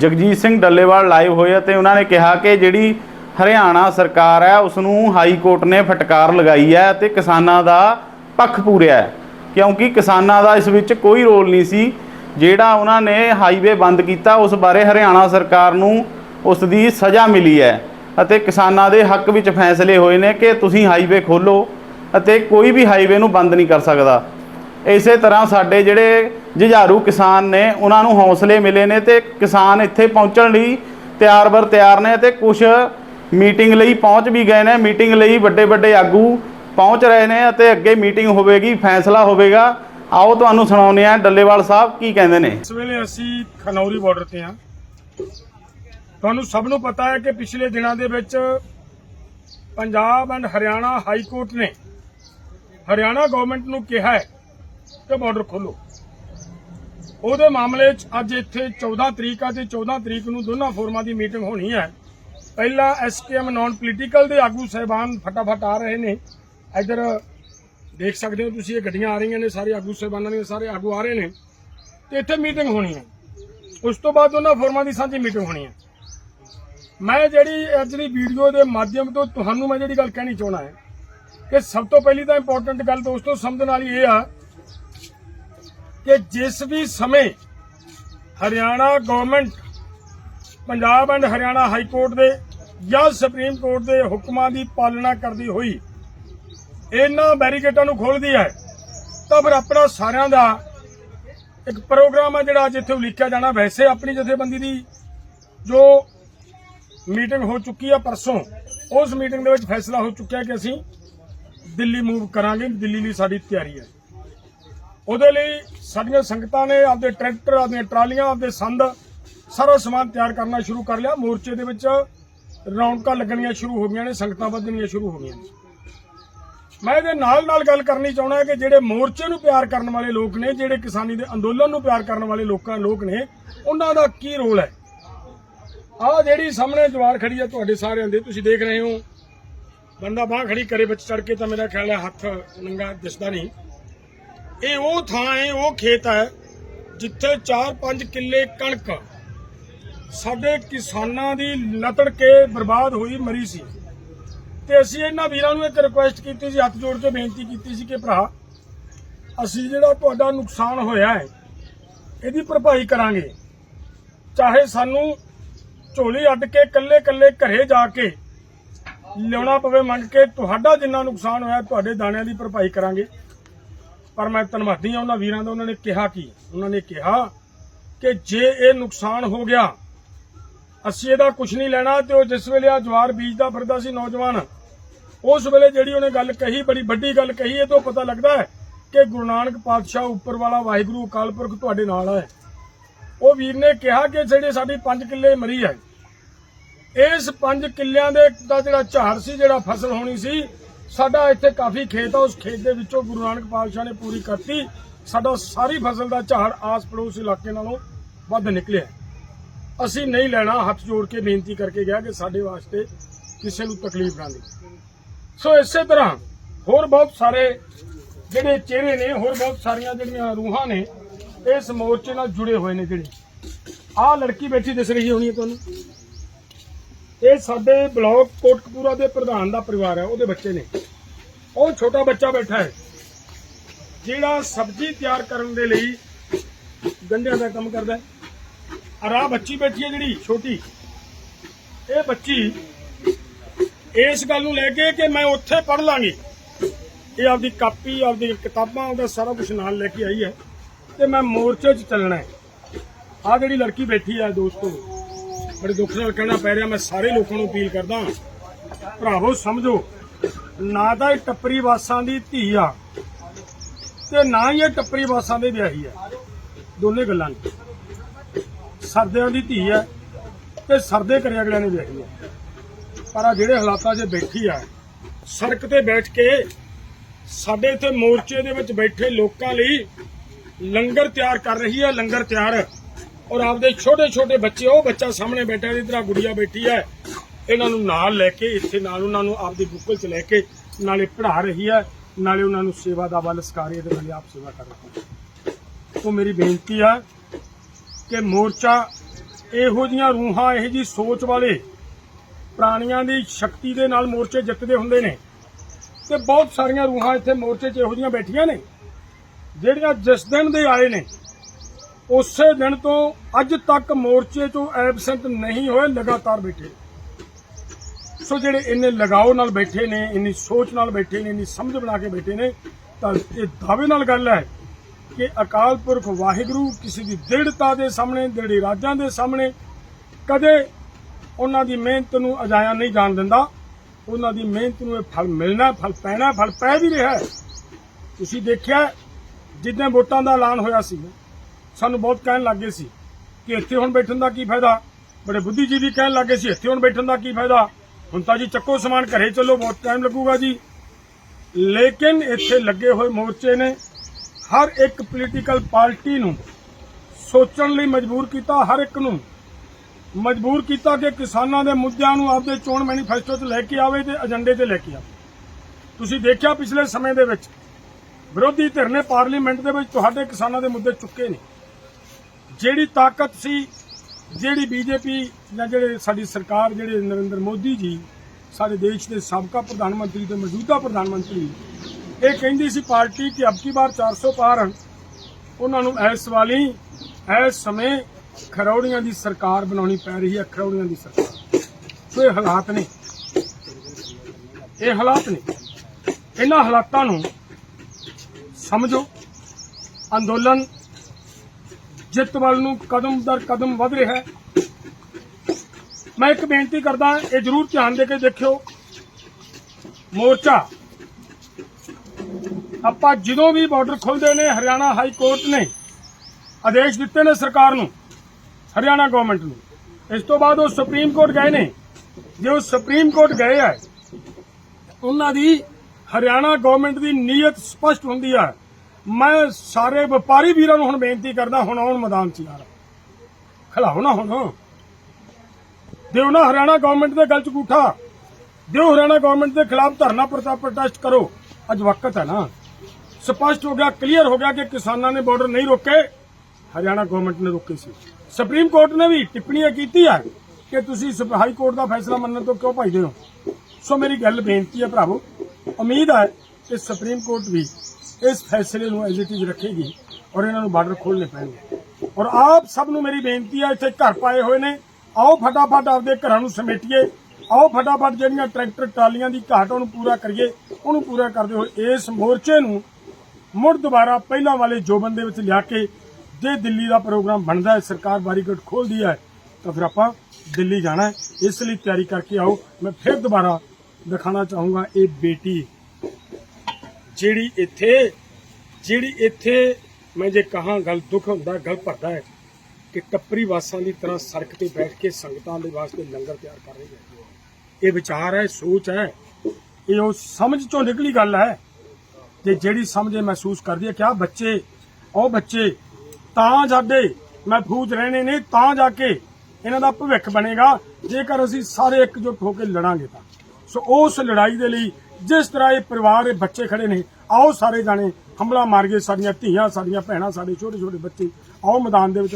Jagjit Singh Dallewal live ਹੋਏ ਅਤੇ ਉਹਨਾਂ ਨੇ ਕਿਹਾ ਕਿ ਜਿਹੜੀ ਹਰਿਆਣਾ ਸਰਕਾਰ ਹੈ ਉਸ ਨੂੰ ਹਾਈ ਕੋਰਟ ਨੇ ਫਟਕਾਰ ਲਗਾਈ ਹੈ ਅਤੇ ਕਿਸਾਨਾਂ ਦਾ ਪੱਖ ਪੂਰਿਆ ਹੈ। ਕਿਉਂਕਿ ਕਿਸਾਨਾਂ ਦਾ ਇਸ ਵਿੱਚ ਕੋਈ ਰੋਲ ਨਹੀਂ ਸੀ। ਜਿਹੜਾ ਉਹਨਾਂ ਨੇ ਹਾਈਵੇ ਬੰਦ ਕੀਤਾ, ਉਸ ਬਾਰੇ ਹਰਿਆਣਾ ਸਰਕਾਰ ਨੂੰ ਉਸ ਦੀ ਸਜ਼ਾ ਮਿਲੀ ਹੈ ਅਤੇ ਕਿਸਾਨਾਂ ਦੇ ਹੱਕ ਵਿੱਚ ਫੈਸਲੇ ਹੋਏ ਨੇ ਕਿ ਤੁਸੀਂ ਹਾਈਵੇ ਖੋਲੋ ਅਤੇ ਕੋਈ ਵੀ ਹਾਈਵੇ ਨੂੰ ਬੰਦ ਨਹੀਂ ਕਰ ਸਕਦਾ। ਇਸੇ ਤਰ੍ਹਾਂ ਸਾਡੇ ਜਿਹੜੇ ਜੁਝਾਰੂ ਕਿਸਾਨ ਨੇ, ਉਹਨਾਂ ਨੂੰ ਹੌਸਲੇ ਮਿਲੇ ਨੇ ਤੇ ਕਿਸਾਨ ਇੱਥੇ ਪਹੁੰਚਣ ਲਈ ਤਿਆਰ ਬਰ ਤਿਆਰ ਨੇ ਤੇ ਕੁਝ ਮੀਟਿੰਗ ਲਈ ਪਹੁੰਚ ਵੀ ਗਏ ਨੇ। ਮੀਟਿੰਗ ਲਈ ਵੱਡੇ ਵੱਡੇ ਆਗੂ ਪਹੁੰਚ ਰਹੇ ਨੇ ਅਤੇ ਅੱਗੇ ਮੀਟਿੰਗ ਹੋਵੇਗੀ, ਫੈਸਲਾ ਹੋਵੇਗਾ। ਆਓ ਤੁਹਾਨੂੰ ਸੁਣਾਉਂਦੇ ਆ ਡੱਲੇਵਾਲ ਸਾਹਿਬ ਕੀ ਕਹਿੰਦੇ ਨੇ। ਇਸ ਵੇਲੇ ਅਸੀਂ ਖਨੌਰੀ ਬਾਰਡਰ ਤੇ ਹਾਂ। ਤੁਹਾਨੂੰ ਸਭ ਨੂੰ ਪਤਾ ਹੈ ਕਿ ਪਿਛਲੇ ਦਿਨਾਂ ਦੇ ਵਿੱਚ Punjab and Haryana high court ਨੇ ਹਰਿਆਣਾ ਗਵਰਨਮੈਂਟ ਨੂੰ ਕਿਹਾ ਹੈ ਕਿ ਬਾਰਡਰ ਖੋਲੋ ਉਹਦੇ ਮਾਮਲੇ 'ਚ ਅੱਜ ਇੱਥੇ 14 ਤਰੀਕ ਆ ਤੇ 14 ਤਰੀਕ ਨੂੰ ਦੋਨਾਂ ਫੋਰਮਾਂ ਦੀ ਮੀਟਿੰਗ ਹੋਣੀ ਹੈ। ਪਹਿਲਾਂ ਐਸਕੇਐਮ ਨਾਨ ਪੋਲੀਟੀਕਲ ਦੇ ਆਗੂ ਸਹਿਬਾਨ ਫਟਾਫਟ ਆ ਰਹੇ ਨੇ। ਇੱਧਰ ਦੇਖ ਸਕਦੇ ਹੋ ਤੁਸੀਂ, ਇਹ ਗੱਡੀਆਂ ਆ ਰਹੀਆਂ ਨੇ, ਸਾਰੇ ਆਗੂ ਸਹਿਬਾਨਾਂ ਦੀਆਂ, ਸਾਰੇ ਆਗੂ ਆ ਰਹੇ ਨੇ। ਤੇ ਇੱਥੇ ਮੀਟਿੰਗ ਹੋਣੀ ਹੈ। ਉਸ ਤੋਂ ਬਾਅਦ ਉਹਨਾਂ ਫੋਰਮਾਂ ਦੀ ਸਾਂਝੀ ਮੀਟਿੰਗ ਹੋਣੀ ਹੈ। ਮੈਂ ਜਿਹੜੀ ਅੱਜ ਦੀ ਵੀਡੀਓ ਦੇ ਮਾਧਿਅਮ ਤੋਂ ਤੁਹਾਨੂੰ ਮੈਂ ਜਿਹੜੀ ਗੱਲ ਕਹਿਣੀ ਚਾਹਣਾ ਹੈ ਕਿ ਸਭ ਤੋਂ ਪਹਿਲੀ ਤਾਂ ਇੰਪੋਰਟੈਂਟ ਗੱਲ ਦੋਸਤੋ, ਸਮਝਣ ਵਾਲੀ ਇਹ ਆ ਕਿ ਜਿਸ ਵੀ ਸਮੇਂ Haryana government Punjab and Haryana high court ਦੇ ਜਾਂ ਸੁਪਰੀਮ ਕੋਰਟ ਦੇ ਹੁਕਮਾਂ ਦੀ ਪਾਲਣਾ ਕਰਦੀ ਹੋਈ ਇਹਨਾਂ ਬੈਰੀਕੇਟਾਂ ਨੂੰ ਖੋਲਦੀ ਹੈ, ਤਾਂ ਫਿਰ ਆਪਣਾ ਸਾਰਿਆਂ ਦਾ ਇੱਕ ਪ੍ਰੋਗਰਾਮ ਹੈ ਜਿਹੜਾ ਅੱਜ ਇੱਥੇ ਉਲੀਕਿਆ ਜਾਣਾ। ਵੈਸੇ ਆਪਣੀ ਜਥੇਬੰਦੀ ਦੀ ਜੋ ਮੀਟਿੰਗ ਹੋ ਚੁੱਕੀ ਹੈ ਪਰਸੋਂ, ਉਸ ਮੀਟਿੰਗ ਦੇ ਵਿੱਚ ਫੈਸਲਾ ਹੋ ਚੁੱਕਿਆ ਕਿ ਅਸੀਂ ਦਿੱਲੀ ਮੂਵ ਕਰਾਂਗੇ, ਦਿੱਲੀ ਲਈ ਸਾਡੀ ਤਿਆਰੀ ਹੈ। ਉਹਦੇ ਲਈ ਸਾਡੀਆਂ ਸੰਗਤਾਂ ਨੇ ਆਪਦੇ ਟਰੈਕਟਰ, ਆਪਦੀਆਂ ਟਰਾਲੀਆਂ, ਆਪਦੇ ਸੰਦ ਸਾਰਾ ਸਮਾਨ ਤਿਆਰ ਕਰਨਾ ਸ਼ੁਰੂ ਕਰ ਲਿਆ। ਮੋਰਚੇ ਦੇ ਵਿੱਚ ਰੌਣਕਾਂ ਲੱਗਣੀਆਂ ਸ਼ੁਰੂ ਹੋ ਗਈਆਂ ਨੇ, ਸੰਗਤਾਂ ਵੱਧਣੀਆਂ ਸ਼ੁਰੂ ਹੋ ਗਈਆਂ ਨੇ। ਮੈਂ ਇਹਦੇ ਨਾਲ ਨਾਲ ਗੱਲ ਕਰਨੀ ਚਾਹੁੰਦਾ ਕਿ ਜਿਹੜੇ ਮੋਰਚੇ ਨੂੰ ਪਿਆਰ ਕਰਨ ਵਾਲੇ ਲੋਕ ਨੇ, ਜਿਹੜੇ ਕਿਸਾਨੀ ਦੇ ਅੰਦੋਲਨ ਨੂੰ ਪਿਆਰ ਕਰਨ ਵਾਲੇ ਲੋਕਾਂ, ਲੋਕ ਨੇ, ਉਹਨਾਂ ਦਾ ਕੀ ਰੋਲ ਹੈ? ਆਹ ਜਿਹੜੀ ਸਾਹਮਣੇ ਦੀਵਾਰ ਖੜੀ ਹੈ ਤੁਹਾਡੇ ਸਾਰਿਆਂ ਦੇ, ਤੁਸੀਂ ਦੇਖ ਰਹੇ ਹੋ। ਬੰਦਾ ਬਾਹ ਖੜੀ ਕਰੇ ਵਿੱਚ ਚੜ ਕੇ ਤਾਂ ਮੇਰਾ ਖਿਆਲ ਹੈ ਹੱਥ ਨੰਗਾ ਦਿਸਦਾ ਨਹੀਂ। ਇਹ ਉਹ ਥਾਂ ਹੈ, ਉਹ ਖੇਤ ਹੈ, ਜਿੱਥੇ 4-5 ਕਿੱਲੇ ਕਣਕ ਸਾਡੇ ਕਿਸਾਨਾਂ ਦੀ ਲਤੜ ਕੇ ਬਰਬਾਦ ਹੋਈ, ਮਰੀ ਸੀ। ਤੇ ਅਸੀਂ ਇਹਨਾਂ ਵੀਰਾਂ ਨੂੰ ਇੱਕ ਰਿਕੁਐਸਟ ਕੀਤੀ ਸੀ, ਹੱਥ ਜੋੜ ਕੇ ਬੇਨਤੀ ਕੀਤੀ ਸੀ ਕਿ ਭਰਾ, ਅਸੀਂ ਜਿਹੜਾ ਤੁਹਾਡਾ ਨੁਕਸਾਨ ਹੋਇਆ ਹੈ, ਇਹਦੀ ਭਰਪਾਈ ਕਰਾਂਗੇ। ਚਾਹੇ ਸਾਨੂੰ ਝੋਲੀ ਅੱਡ ਕੇ ਕੱਲੇ ਕੱਲੇ ਘਰੇ ਜਾ ਕੇ ਲਿਆਉਣਾ ਪਵੇ, ਮੰਗ ਕੇ ਤੁਹਾਡਾ ਜਿੰਨਾ ਨੁਕਸਾਨ ਹੋਇਆ, ਤੁਹਾਡੇ ਦਾਣਿਆਂ ਦੀ ਭਰਪਾਈ ਕਰਾਂਗੇ। ਪਰ ਮੈਂ ਧੰਨਵਾਦੀ ਹਾਂ ਉਹਨਾਂ ਵੀਰਾਂ ਦਾ, ਉਹਨਾਂ ਨੇ ਕਿਹਾ ਕੀ? ਉਹਨਾਂ ਨੇ ਕਿਹਾ ਕਿ ਜੇ ਇਹ ਨੁਕਸਾਨ ਹੋ ਗਿਆ, ਅਸੀਂ ਇਹਦਾ ਕੁਝ ਨਹੀਂ ਲੈਣਾ ਤੇ ਉਹ ਜਿਸ ਵੇਲੇ ਆ ਜਵਾਰ ਬੀਜਦਾ ਫਿਰਦਾ ਸੀ ਨੌਜਵਾਨ, ਉਸ ਵੇਲੇ ਜਿਹੜੀ ਉਹਨੇ ਗੱਲ ਕਹੀ, ਬੜੀ ਵੱਡੀ ਗੱਲ ਕਹੀ, ਇਹ ਤੋਂ ਪਤਾ ਲੱਗਦਾ ਹੈ ਕਿ ਗੁਰੂ ਨਾਨਕ ਪਾਤਸ਼ਾਹ ਉੱਪਰ ਵਾਲਾ ਵਾਹਿਗੁਰੂ ਅਕਾਲ ਪੁਰਖ ਤੁਹਾਡੇ ਨਾਲ ਹੈ। ਉਹ ਵੀਰ ਨੇ ਕਿਹਾ ਕਿ ਜਿਹੜੇ ਸਾਡੀ 5 ਕਿੱਲੇ ਮਰੀ ਹੈ। ਇਸ 5 ਕਿੱਲਿਆਂ ਦੇ ਦਾ ਜਿਹੜਾ ਝਾੜ ਸੀ, ਜਿਹੜਾ ਫਸਲ ਹੋਣੀ ਸੀ ਸਾਡਾ ਇੱਥੇ ਕਾਫੀ ਖੇਤ ਆ, ਉਸ ਖੇਤ ਦੇ ਵਿੱਚੋਂ ਗੁਰੂ ਨਾਨਕ ਪਾਤਸ਼ਾਹ ਨੇ ਪੂਰੀ ਕਰਤੀ। ਸਾਡਾ ਸਾਰੀ ਫਸਲ ਦਾ ਝਾੜ ਆਸ ਪੜੋਸ ਇਲਾਕੇ ਨਾਲੋਂ ਵੱਧ ਨਿਕਲਿਆ। ਅਸੀਂ ਨਹੀਂ ਲੈਣਾ, ਹੱਥ ਜੋੜ ਕੇ ਬੇਨਤੀ ਕਰਕੇ ਗਿਆ ਕਿ ਸਾਡੇ ਵਾਸਤੇ ਕਿਸੇ ਨੂੰ ਤਕਲੀਫ ਨਾ ਦੇ। ਸੋ ਇਸੇ ਤਰ੍ਹਾਂ ਹੋਰ ਬਹੁਤ ਸਾਰੇ ਜਿਹੜੇ ਚਿਹਰੇ ਨੇ, ਹੋਰ ਬਹੁਤ ਸਾਰੀਆਂ ਜਿਹੜੀਆਂ ਰੂਹਾਂ ਨੇ, ਇਸ ਮੋਰਚੇ ਨਾਲ ਜੁੜੇ ਹੋਏ ਨੇ ਜਿਹੜੇ। ਆਹ ਲੜਕੀ ਬੈਠੀ ਦਿਸ ਰਹੀ ਹੋਣੀ ਹੈ ਤੁਹਾਨੂੰ? ਇਹ ਸਾਡੇ ਬਲਾਕ ਕੋਟਕਪੂਰਾ ਦੇ ਪ੍ਰਧਾਨ ਦਾ ਪਰਿਵਾਰ ਹੈ, ਉਹਦੇ ਬੱਚੇ ਨੇ। ਉਹ ਛੋਟਾ ਬੱਚਾ ਬੈਠਾ ਹੈ, ਜਿਹੜਾ ਸਬਜ਼ੀ ਤਿਆਰ ਕਰਨ ਦੇ ਲਈ ਗੰਢਿਆਂ ਦਾ ਕੰਮ ਕਰਦਾ ਹੈ। ਔਰ ਬੱਚੀ ਬੈਠੀ ਹੈ ਜਿਹੜੀ, ਛੋਟੀ। ਇਹ ਬੱਚੀ ਇਸ ਗੱਲ ਨੂੰ ਲੈ ਕੇ ਕਿ ਮੈਂ ਉੱਥੇ ਪੜ ਲਾਂਗੀ। ਇਹ ਆਪਦੀ ਕਾਪੀ, ਆਪਦੀ ਕਿਤਾਬਾਂ, ਉਹਦਾ ਸਾਰਾ ਕੁਝ ਨਾਲ ਲੈ ਕੇ ਆਈ ਹੈ ਤੇ ਮੈਂ ਮੋਰਚੇ 'ਚ ਚੱਲਣਾ ਹੈ। ਆਹ ਜਿਹੜੀ ਲੜਕੀ ਬੈਠੀ ਹੈ ਦੋਸਤੋ ਬੜੇ ਦੁੱਖ ਨਾਲ ਕਹਿਣਾ ਪੈ ਰਿਹਾ, ਮੈਂ ਸਾਰੇ ਲੋਕਾਂ ਨੂੰ ਅਪੀਲ ਕਰਦਾ ਭਰਾਵੋ, ਸਮਝੋ, ਨਾ ਤਾਂ ਇਹ ਟੱਪਰੀ ਵਾਸਾਂ ਦੀ ਧੀ ਆ ਤੇ ਨਾ ਹੀ ਇਹ ਟੱਪਰੀ ਵਾਸਾਂ ਦੇ ਵਿਆਹੀ ਆ। ਦੋਨੇ ਗੱਲਾਂ ਨੇ। ਸਰਦਿਆਂ ਦੀ ਧੀ ਆ ਤੇ ਸਰਦੇ ਕਰੇ ਅਗਲਿਆਂ ਨੇ ਵਿਆਹੀ ਹੈ ਪਰ ਆ ਜਿਹੜੇ ਹਾਲਾਤਾਂ 'ਚ ਬੈਠੀ ਆ, ਸੜਕ ਤੇ ਬੈਠ ਕੇ ਸਾਡੇ ਇੱਥੇ ਮੋਰਚੇ ਦੇ ਵਿੱਚ ਬੈਠੇ ਲੋਕਾਂ ਲਈ ਲੰਗਰ ਤਿਆਰ ਕਰ ਰਹੀ ਹੈ ਲੰਗਰ ਤਿਆਰ। ਔਰ ਆਪਦੇ ਛੋਟੇ ਛੋਟੇ ਬੱਚੇ, ਉਹ ਬੱਚਾ ਸਾਹਮਣੇ ਬੈਠਾ ਹੈ, ਇਧਰ ਗੁੜੀਆ ਬੈਠੀ ਹੈ। ਇਹਨਾਂ ਨੂੰ ਨਾਲ ਲੈ ਕੇ, ਇੱਥੇ ਨਾਲ ਉਹਨਾਂ ਨੂੰ ਆਪਦੀ ਬੁੱਕਲ 'ਚ ਲੈ ਕੇ ਨਾਲੇ ਪੜ੍ਹਾ ਰਹੀ ਹੈ, ਨਾਲੇ ਉਹਨਾਂ ਨੂੰ ਸੇਵਾ ਦਾ ਵੱਲ ਸਿਖਾ ਰਹੀ ਹੈ ਨਾਲੇ ਆਪ ਸੇਵਾ ਕਰ ਰਹੀ ਹੈ। ਤੋਂ ਮੇਰੀ ਬੇਨਤੀ ਹੈ ਕਿ ਮੋਰਚਾ ਇਹੋ ਜੀਆਂ ਰੂਹਾਂ, ਇਹੋ ਜੀ ਸੋਚ ਵਾਲੇ ਪ੍ਰਾਣੀਆਂ ਦੀ ਸ਼ਕਤੀ ਦੇ ਨਾਲ ਮੋਰਚੇ ਜਿੱਤਦੇ ਹੁੰਦੇ ਨੇ ਤੇ ਬਹੁਤ ਸਾਰੀਆਂ ਰੂਹਾਂ ਇੱਥੇ ਮੋਰਚੇ 'ਚ ਇਹੋ ਜੀਆਂ ਬੈਠੀਆਂ ਨੇ, ਜਿਹੜੀਆਂ ਜਿਸ ਦਿਨ ਦੇ ਆਏ ਨੇ ਉਸੇ ਦਿਨ ਤੋਂ ਅੱਜ ਤੱਕ ਮੋਰਚੇ ਤੋਂ ਐਬਸੈਂਟ ਨਹੀਂ ਹੋਏ, ਲਗਾਤਾਰ ਬੈਠੇ। ਸੋ ਜਿਹੜੇ ਇੰਨੇ ਲਗਾਓ ਨਾਲ ਬੈਠੇ ਨੇ, ਇੰਨੀ ਸੋਚ ਨਾਲ ਬੈਠੇ ਨੇ, ਇੰਨੀ ਸਮਝ ਬਣਾ ਕੇ ਬੈਠੇ ਨੇ, ਤਾਂ ਇਹ ਦਾਅਵੇ ਨਾਲ ਗੱਲ ਹੈ ਕਿ ਅਕਾਲ ਪੁਰਖ ਵਾਹਿਗੁਰੂ ਕਿਸੇ ਦੀ ਦ੍ਰਿੜਤਾ ਦੇ ਸਾਹਮਣੇ, ਦ੍ਰਿੜੀ ਰਾਜਾਂ ਦੇ ਸਾਹਮਣੇ ਕਦੇ ਉਹਨਾਂ ਦੀ ਮਿਹਨਤ ਨੂੰ ਅਜਾਇਆ ਨਹੀਂ ਜਾਣ ਦਿੰਦਾ। ਉਹਨਾਂ ਦੀ ਮਿਹਨਤ ਨੂੰ ਇਹ ਫਲ ਮਿਲਣਾ, ਫਲ ਪੈਣਾ, ਫਲ ਪੈ ਵੀ ਰਿਹਾ ਹੈ। ਤੁਸੀਂ ਦੇਖਿਆ ਜਿੱਦਾਂ ਵੋਟਾਂ ਦਾ ਐਲਾਨ ਹੋਇਆ ਸੀ। ਸਾਨੂੰ ਬਹੁਤ ਕਹਿਣ ਲੱਗੇ ਸੀ ਕਿ ਇੱਥੇ ਹੁਣ ਬੈਠਣ ਦਾ ਕੀ ਫਾਇਦਾ? ਬੜੇ ਬੁੱਧੀਜੀਵੀ ਕਹਿਣ ਲੱਗੇ ਸੀ, ਇੱਥੇ ਹੁਣ ਬੈਠਣ ਦਾ ਕੀ ਫਾਇਦਾ? ਹੁਣ ਤਾਂ ਜੀ ਚੱਕੋ ਸਮਾਨ ਘਰੇ ਚੱਲੋ, ਬਹੁਤ ਟਾਈਮ ਲੱਗੂਗਾ ਜੀ। ਲੇਕਿਨ ਇੱਥੇ ਲੱਗੇ ਹੋਏ ਮੋਰਚੇ ਨੇ ਹਰ ਇੱਕ ਪੋਲੀਟੀਕਲ ਪਾਰਟੀ ਨੂੰ ਸੋਚਣ ਲਈ ਮਜਬੂਰ ਕੀਤਾ, ਹਰ ਇੱਕ ਨੂੰ ਮਜਬੂਰ ਕੀਤਾ ਕਿ ਕਿਸਾਨਾਂ ਦੇ ਮੁੱਦਿਆਂ ਨੂੰ ਆਪਦੇ ਚੋਣ ਮੈਨੀਫੈਸਟੋ 'ਚ ਲੈ ਕੇ ਆਵੇ ਤੇ ਏਜੰਡੇ ਤੇ ਲੈ ਕੇ ਆਵੇ। ਤੁਸੀਂ ਦੇਖਿਆ ਪਿਛਲੇ ਸਮੇਂ ਦੇ ਵਿੱਚ ਵਿਰੋਧੀ ਧਿਰ ਨੇ ਪਾਰਲੀਮੈਂਟ ਦੇ ਵਿੱਚ ਤੁਹਾਡੇ ਕਿਸਾਨਾਂ ਦੇ ਮੁੱਦੇ ਚੁੱਕੇ ਨੇ। ਜਿਹੜੀ ਤਾਕਤ ਸੀ, ਜਿਹੜੀ ਬੀਜੇਪੀ ਜਾਂ ਜਿਹੜੇ ਸਾਡੀ ਸਰਕਾਰ, ਜਿਹੜੇ ਨਰਿੰਦਰ ਮੋਦੀ ਜੀ, ਸਾਡੇ ਦੇਸ਼ ਦੇ ਸਾਬਕਾ ਪ੍ਰਧਾਨ ਮੰਤਰੀ ਤੇ ਮੌਜੂਦਾ ਪ੍ਰਧਾਨ ਮੰਤਰੀ, ਇਹ ਕਹਿੰਦੀ ਸੀ ਪਾਰਟੀ ਕਿ ਅਬਕੀ ਵਾਰ 400 ਪਾਰ ਹਨ। ਉਹਨਾਂ ਨੂੰ ਇਸ ਵਾਲੀ ਇਸ ਸਮੇਂ ਖਰੌੜੀਆਂ ਦੀ ਸਰਕਾਰ ਬਣਾਉਣੀ ਪੈ ਰਹੀ ਹੈ, ਖਰੌੜੀਆਂ ਦੀ ਸਰਕਾਰ। ਸੋ ਇਹ ਹਾਲਾਤ ਨੇ। ਇਹ ਹਾਲਾਤ ਨੇ। ਇਹਨਾਂ ਹਾਲਾਤਾਂ ਨੂੰ ਸਮਝੋ। ਅੰਦੋਲਨ ਜਿੱਤ ਵੱਲ ਨੂੰ ਕਦਮ ਦਰ ਕਦਮ ਵਧ ਰਿਹਾ ਹੈ। ਮੈਂ ਇੱਕ ਬੇਨਤੀ ਕਰਦਾ, ਇਹ ਜਰੂਰ ਧਿਆਨ ਦੇ ਕੇ ਦੇਖਿਓ। ਮੋਰਚਾ, ਆਪਾਂ ਜਦੋਂ ਵੀ ਬਾਰਡਰ ਖੁੱਲਦੇ ਨੇ, ਹਰਿਆਣਾ ਹਾਈ ਕੋਰਟ ਨੇ ਆਦੇਸ਼ ਦਿੱਤੇ ਨੇ ਸਰਕਾਰ ਨੂੰ, ਹਰਿਆਣਾ ਗਵਰਨਮੈਂਟ ਨੂੰ। ਇਸ ਤੋਂ ਬਾਅਦ ਉਹ ਸੁਪਰੀਮ ਕੋਰਟ ਗਏ ਨੇ। ਜੇ ਉਹ ਸੁਪਰੀਮ ਕੋਰਟ ਗਏ ਹੈ ਉਹਨਾਂ ਦੀ ਹਰਿਆਣਾ ਗਵਰਨਮੈਂਟ ਦੀ ਨੀਅਤ ਸਪਸ਼ਟ ਹੁੰਦੀ ਹੈ ਮੈਂ ਸਾਰੇ ਵਪਾਰੀ ਵੀਰਾਂ ਨੂੰ ਹੁਣ ਬੇਨਤੀ ਕਰਦਾ, ਹੁਣ ਆਉਣ ਮੈਦਾਨ 'ਚ ਯਾਰ। ਖਿਲਾਓ ਨਾ ਹੁਣ। ਦਿਓ ਨਾ ਹਰਿਆਣਾ ਗਵਰਨਮੈਂਟ ਦੇ ਗੱਲ 'ਚ ਗੂਠਾ। ਦਿਓ ਹਰਿਆਣਾ ਗਵਰਨਮੈਂਟ ਦੇ ਖਿਲਾਫ ਧਰਨਾ ਪ੍ਰੋਟੈਸਟ ਕਰੋ। ਅੱਜ ਵਕਤ ਹੈ ਨਾ। ਸਪਸ਼ਟ ਹੋ ਗਿਆ ਕਲੀਅਰ ਹੋ ਗਿਆ ਕਿ ਕਿਸਾਨਾਂ ਨੇ ਬਾਰਡਰ ਨਹੀਂ ਰੋਕੇ। ਹਰਿਆਣਾ ਗਵਰਨਮੈਂਟ ਨੇ ਰੋਕੇ ਸੀ। ਸੁਪਰੀਮ ਕੋਰਟ ਨੇ ਵੀ ਟਿੱਪਣੀ ਕੀਤੀ ਹੈ ਕਿ ਤੁਸੀਂ ਹਾਈ ਕੋਰਟ ਦਾ ਫੈਸਲਾ ਮੰਨਣ ਤੋਂ ਕਿਉਂ ਭੱਜਦੇ ਹੋ। ਸੋ ਮੇਰੀ ਗੱਲ ਬੇਨਤੀ ਹੈ ਭਰਾਵੋ, ਉਮੀਦ ਹੈ ਕਿ ਸੁਪਰੀਮ ਕੋਰਟ ਵੀ ਇਸ ਫੈਸਲੇ ਨੂੰ ਐਜ਼ ਇਟ ਇਜ਼ ਰੱਖੇਗੀ ਔਰ ਇਹਨਾਂ ਨੂੰ ਬਾਰਡਰ ਖੋਲ੍ਹਣੇ ਪੈਣਗੇ। ਔਰ ਆਪ ਸਭ ਨੂੰ ਮੇਰੀ ਬੇਨਤੀ ਹੈ ਇੱਥੇ ਘਰ ਪਾਏ ਹੋਏ ਨੇ। ਆਓ ਫਟਾਫਟ ਆਪਦੇ ਘਰਾਂ ਨੂੰ ਸਮੇਟੀਏ। ਆਓ ਫਟਾਫਟ ਜਿਹੜੀਆਂ ਟਰੈਕਟਰ ਟਰਾਲੀਆਂ ਦੀ ਘਾਟ ਉਹਨੂੰ ਪੂਰਾ ਕਰੀਏ। ਉਹਨੂੰ ਪੂਰਾ ਕਰਦੇ ਹੋਏ ਇਸ ਮੋਰਚੇ ਨੂੰ ਮੁੜ ਦੁਬਾਰਾ ਪਹਿਲਾਂ ਵਾਲੇ ਜੋਬਨ ਦੇ ਵਿੱਚ ਲਿਆ ਕੇ ਜੇ ਦਿੱਲੀ ਦਾ ਪ੍ਰੋਗਰਾਮ ਬਣਦਾ ਹੈ, ਸਰਕਾਰ ਬਾਰੀਕਟ ਖੋਲਦੀ ਹੈ, ਤਾਂ ਫਿਰ ਆਪਾਂ ਦਿੱਲੀ ਜਾਣਾ ਹੈ। ਇਸ ਲਈ ਤਿਆਰੀ ਕਰਕੇ ਆਓ। ਮੈਂ ਫਿਰ ਦੁਬਾਰਾ ਦਿਖਾਣਾ ਚਾਹੂੰਗਾ ਇਹ ਬੇਟੀ ਜਿਹੜੀ ਇੱਥੇ ਜਿਹੜੀ ਇੱਥੇ ਮੈਂ ਜੇ ਕਹਾਂ ਗੱਲ ਦੁੱਖ ਹੁੰਦਾ, ਗੱਲ ਭਰਦਾ ਹੈ ਕਿ ਟੱਪਰੀ ਵਾਸਾਂ ਦੀ ਤਰ੍ਹਾਂ ਸੜਕ ਤੇ ਬੈਠ ਕੇ ਸੰਗਤਾਂ ਦੇ ਵਾਸਤੇ ਲੰਗਰ ਤਿਆਰ ਕਰ ਰਹੀ ਹੈ। ਇਹ ਵਿਚਾਰ ਹੈ, ਸੋਚ ਹੈ। ਇਹ ਉਹ ਸਮਝ ਚੋਂ ਨਿਕਲੀ ਗੱਲ ਹੈ ਤੇ ਜਿਹੜੀ ਸਮਝ ਇਹ ਮਹਿਸੂਸ ਕਰਦੀ ਹੈ ਕਿ ਆ ਬੱਚੇ, ਉਹ ਬੱਚੇ ਤਾਂ ਸਾਡੇ ਮਹਿਫੂਜ਼ ਰਹਿਣੇ ਨੇ, ਤਾਂ ਜਾ ਕੇ ਇਹਨਾਂ ਦਾ ਭਵਿੱਖ ਬਣੇਗਾ, ਜੇਕਰ ਅਸੀਂ ਸਾਰੇ ਇਕਜੁੱਟ ਹੋ ਕੇ ਲੜਾਂਗੇ ਤਾਂ। ਸੋ ਉਸ ਲੜਾਈ ਦੇ ਲਈ ਜਿਸ ਤਰ੍ਹਾਂ ਇਹ ਪਰਿਵਾਰ ਇਹ ਬੱਚੇ ਖੜੇ ਨੇ, ਆਓ ਸਾਰੇ ਜਾਣੇ ਹਮਲਾ ਮਾਰ ਗਏ ਸਾਡੀਆਂ ਧੀਆਂ, ਸਾਡੀਆਂ ਭੈਣਾਂ, ਸਾਡੇ ਛੋਟੇ ਛੋਟੇ ਬੱਚੇ, ਆਓ ਮੈਦਾਨ ਦੇ ਵਿੱਚ